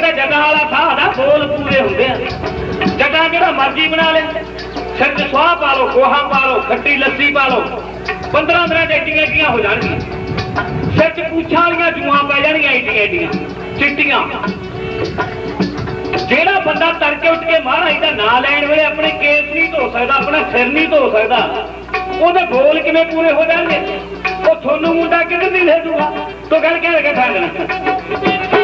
ਤਾਂ ਜਗ੍ਹਾ ਵਾਲਾ ਸਾਹ ਦਾ ਬੋਲ ਪੂਰੇ ਹੁੰਦੇ ਆ। ਜਗ੍ਹਾ ਜਿਹੜਾ ਮਰਜ਼ੀ ਬਣਾ ਲੈ। ਸਿਰ 'ਚ ਸਵਾਹ ਪਾ ਲਓ, ਗੋਹਾ ਪਾ ਲਓ, ਖੱਟੀ ਲੱਸੀ ਪਾ ਲਓ। 15 ਮਿੰਟ ਏਡੀਆਂ ਏਡੀਆਂ ਹੋ ਜਾਣਗੀਆਂ। ਸਿਰ 'ਚ ਪੂਛਾਂ ਵਾਲੀਆਂ ਜੂਆਂ ਪੈ ਜਾਣਗੀਆਂ ਏਡੀਆਂ ਏਡੀਆਂ ਚਿੱਟੀਆਂ। ਜਿਹੜਾ ਬੰਦਾ ਤੜਕੇ ਉੱਠ ਕੇ ਮਹਾਰਾਜ ਦਾ ਨਾਂ ਲੈਣ ਵੇਲੇ ਆਪਣੇ ਕੇਸ ਨਹੀਂ ਧੋ ਸਕਦਾ, ਆਪਣਾ ਸਿਰ ਨਹੀਂ ਧੋ ਸਕਦਾ, ਉਹਦੇ ਬੋਲ ਕਿਵੇਂ ਪੂਰੇ ਹੋ ਜਾਣਗੇ? ਉਹ ਤੁਹਾਨੂੰ ਮੁੰਡਾ ਕਿਹਦੇ ਨਹੀਂ ਲੈ ਦੂਗਾ तो गड़ के गठा